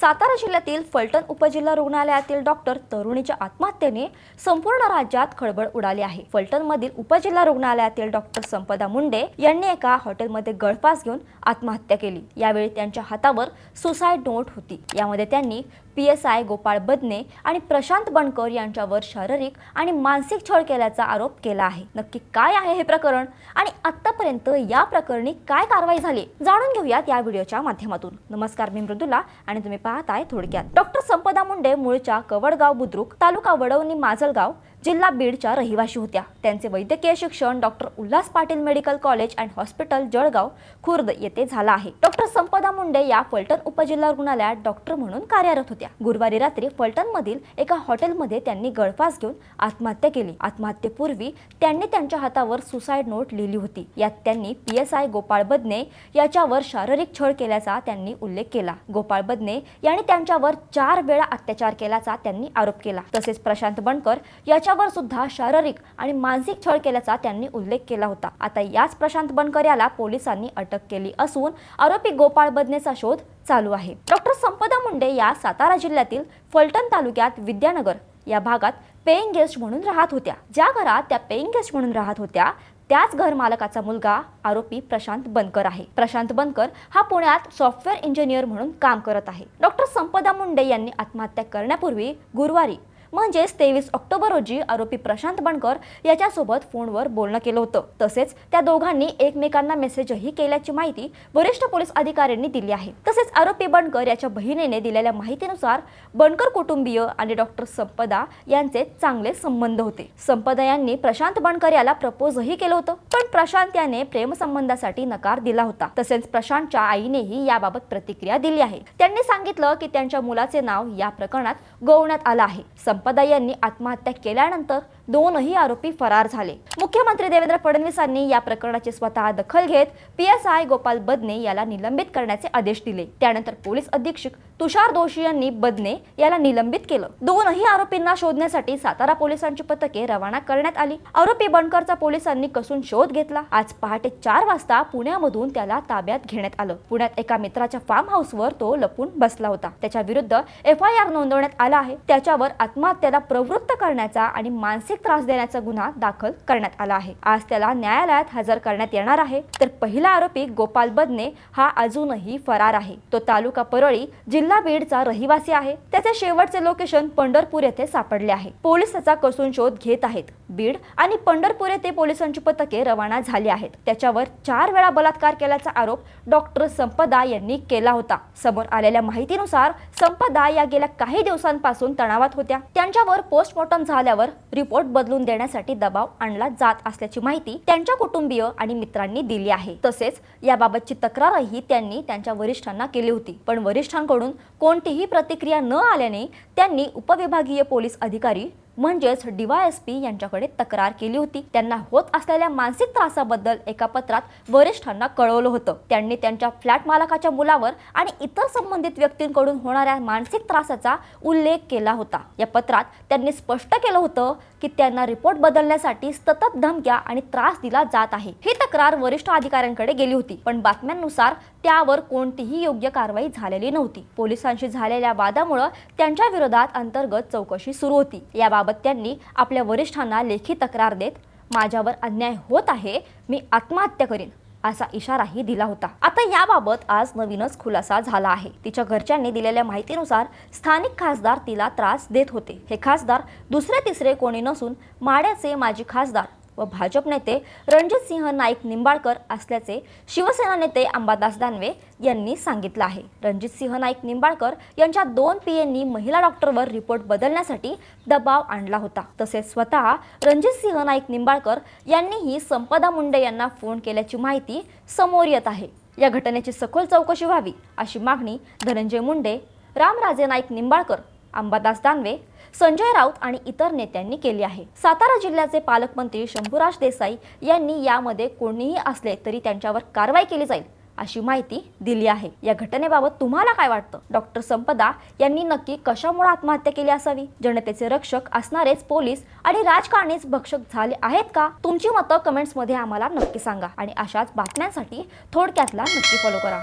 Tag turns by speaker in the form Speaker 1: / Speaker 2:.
Speaker 1: सातारा जिल्ह्यातील फलटण उपजिल्हा रुग्णालयातील डॉक्टर तरुणीच्या आत्महत्येने संपूर्ण राज्यात खळबळ उडाली आहे. फलटणमधील उपजिल्हा रुग्णालयातील डॉक्टर संपदा मुंडे यांनी एका हॉटेलमध्ये गळफास घेऊन आत्महत्या केली. यावेळी त्यांच्या हातावर सुसाईड नोट होती. यामध्ये त्यांनी P S I Gopal Badne आणि प्रशांत बनकर यांच्यावर शारीरिक आणि मानसिक छळ केल्याचा आरोप केला आहे. नक्की काय आहे हे प्रकरण आणि आतापर्यंत या प्रकरणी काय कारवाई झाली? जाणून घेऊयात या व्हिडिओच्या माध्यमातून. नमस्कार मी मृदुला आणि तुम्ही पाहताय थोडक्यात. डॉक्टर संपदा मुंडे मूळच्या कवडगाव बुद्रुक तालुका वडवणी माजलगाव जिल्हा बीडच्या रहिवाशी होत्या. त्यांचे वैद्यकीय शिक्षण doctor Ulhas Patil medical college and hospital Jalgaon Khurd येथे झाला आहे. डॉक्टर संपदा मुंडे या फलटण उपजिल्हा रुग्णालयात डॉक्टर म्हणून कार्यरत होत्या. गुरुवारी रात्री फलटण मधील एका हॉटेलमध्ये त्यांनी गळफास घेऊन आत्महत्या केली. आत्महत्येपूर्वी त्यांनी त्यांच्या हातावर सुसाईड नोट लिहिली होती. यात त्यांनी P S I Gopal Badne याच्यावर शारीरिक छळ केल्याचा त्यांनी उल्लेख केला. गोपाळ बदने यांनी त्यांच्यावर चार वेळा अत्याचार केल्याचा त्यांनी आरोप केला. तसेच प्रशांत बनकर याच्यावर सुद्धा शारीरिक आणि मानसिक छळ केल्याचा त्यांनी उल्लेख केला होता. आता याच प्रशांत बनकर याला पोलिसांनी अटक केली असून आरोपी गोपाळ बदनेचा शोध चालू आहे. डॉक्टर संपदा मुंडे या सातारा जिल्ह्यातील फलटण तालुक्यात विद्यानगर या भागात पेईंग गेस्ट म्हणून राहत होत्या. ज्या घरात त्या पेईंग गेस्ट म्हणून राहत होत्या त्याच घर मालकाचा मुलगा आरोपी प्रशांत बनकर आहे. प्रशांत बनकर हा पुण्यात सॉफ्टवेअर इंजिनियर म्हणून काम करत आहे. डॉक्टर संपदा मुंडे यांनी आत्महत्या करण्यापूर्वी गुरुवारी म्हणजेच तेवीस ऑक्टोबर रोजी आरोपी प्रशांत बनकर याच्यासोबत फोनवर बोलणं केलं होतं. तसेच त्या दोघांनी एकमेकांना मेसेजही केल्याची माहिती वरिष्ठ पोलीस अधिकाऱ्यांनी दिली आहे. तसेच आरोपी बनकर याच्या बहिणीने दिलेल्या माहितीनुसार बनकर कुटुंबीय आणि डॉक्टर संपदा यांचे चांगले संबंध होते. संपदा यांनी प्रशांत बनकर याला प्रपोजही केलं होतं पण प्रशांत याने प्रेमसंबंधासाठी नकार दिला होता. तसेच प्रशांतच्या आईनेही याबाबत प्रतिक्रिया दिली आहे. त्यांनी सांगितलं की त्यांच्या मुलाचे नाव या प्रकरणात गोवण्यात आलं आहे. संपदा यांनी आत्महत्या केल्यानंतर दोनही आरोपी फरार झाले. मुख्यमंत्री देवेंद्र फडणवीसांनी या प्रकरणाची स्वतः दखल घेत P S I Gopal Badne याला निलंबित करण्याचे आदेश दिले. त्यानंतर पोलीस अधीक्षक तुषार दोशी यांनी बदने याला निलंबित केलं. दोनही आरोपींना शोधण्यासाठी सातारा पोलिसांची पथके रवाना करण्यात आली. आरोपी बनकरचा पोलिसांनी कसून शोध घेतला. आज पहाटे चार वाजता पुण्यामधून त्याला ताब्यात घेण्यात आलं. पुण्यात एका मित्राच्या फार्म हाऊसवर तो लपून बसला होता. त्याच्या विरुद्ध एफ आय आर नोंदवण्यात आला आहे. त्याच्यावर आत्महत्येला प्रवृत्त करण्याचा आणि मानसिक त्रास देण्याचा गुन्हा दाखल करण्यात आला आहे. आज त्याला न्यायालयात हजर करण्यात येणार आहे. तर पहिला आरोपी गोपाल बदने हा अजूनही फरार आहे. तो तालुका परळी जिल्हा बीडचा रहिवासी आहे. त्याचे शेवटचे लोकेशन पंढरपूर येथे सापडले आहे. पोलीस त्याचा कसून शोध घेत आहेत. बीड आणि पंढरपूर येथे पोलिसांची पथके रवाना झाली आहेत. त्याच्यावर चार वेळा बलात्कार केल्याचा आरोप डॉक्टर संपदा यांनी केला होता. समोर आलेल्या माहितीनुसार संपदा या गेल्या काही दिवसांपासून तणावात होत्या. त्यांच्यावर पोस्टमॉर्टम झाल्यावर रिपोर्ट बदलून देण्यासाठी दबाव आणला जात असल्याची माहिती त्यांच्या कुटुंबीय आणि मित्रांनी दिली आहे. तसेच याबाबतची तक्रारही त्यांनी त्यांच्या वरिष्ठांना केली होती. पण वरिष्ठांकडून कोणतीही प्रतिक्रिया न आल्याने त्यांनी उपविभागीय पोलीस अधिकारी म्हणजेच डीवायएसपी यांच्याकडे तक्रार केली होती. त्यांना होत असलेल्या मानसिक त्रासाबद्दल एका पत्रात वरिष्ठांना कळवलं होतं. त्यांनी त्यांच्या फ्लॅट मालकाच्या मुलावर आणि इतर संबंधित व्यक्तींकडून होणाऱ्या मानसिक त्रासाचा उल्लेख केला होता. या पत्रात त्यांनी स्पष्ट केलं होतं की त्यांना रिपोर्ट बदलण्यासाठी सतत धमक्या आणि त्रास दिला जात आहे. ही तक्रार वरिष्ठ अधिकाऱ्यांकडे गेली होती पण बातम्यांनुसार त्यावर कोणतीही योग्य कारवाई झालेली नव्हती. पोलिसांशी झालेल्या वादामुळे त्यांच्या विरोधात अंतर्गत चौकशी सुरू होती. याबाबत त्यांनी आपल्या वरिष्ठांना लेखी तक्रार देत माझ्यावर अन्याय होत आहे मी आत्महत्या करीन असा इशाराही दिला होता. आता याबाबत आज नवीनच खुलासा झाला आहे. तिच्या घरच्यांनी दिलेल्या माहितीनुसार स्थानिक खासदार तिला त्रास देत होते. हे खासदार दुसरे तिसरे कोणी नसून माड्याचे माजी खासदार व भाजप नेते रणजित सिंह नाईक निंबाळकर असल्याचे शिवसेना नेते अंबादास दानवे यांनी सांगितलं आहे. रणजित सिंह नाईक निंबाळकर यांच्या दोन पीएंनी महिला डॉक्टरवर रिपोर्ट बदलण्यासाठी दबाव आणला होता. तसेच स्वतः रणजित सिंह नाईक निंबाळकर यांनीही संपदा मुंडे यांना फोन केल्याची माहिती समोर येत आहे. या घटनेची सखोल चौकशी व्हावी अशी मागणी धनंजय मुंडे रामराजे नाईक निंबाळकर अंबादास दानवे संजय राऊत आणि इतर नेत्यांनी केली आहे. सातारा जिल्ह्याचे पालकमंत्री शंभूराज देसाई यांनी यामध्ये कोणीही असले तरी त्यांच्यावर कारवाई केली जाईल अशी माहिती दिली आहे. या घटनेबाबत तुम्हाला काय वाटतं? डॉक्टर संपदा यांनी नक्की कशामुळे आत्महत्या केली असावी? जनतेचे रक्षक असणारेच पोलीस आणि राजकारणीच भक्षक झाले आहेत का? तुमची मतं कमेंट्समध्ये आम्हाला नक्की सांगा आणि अशाच बातम्यांसाठी थोडक्यातला नक्की फॉलो करा.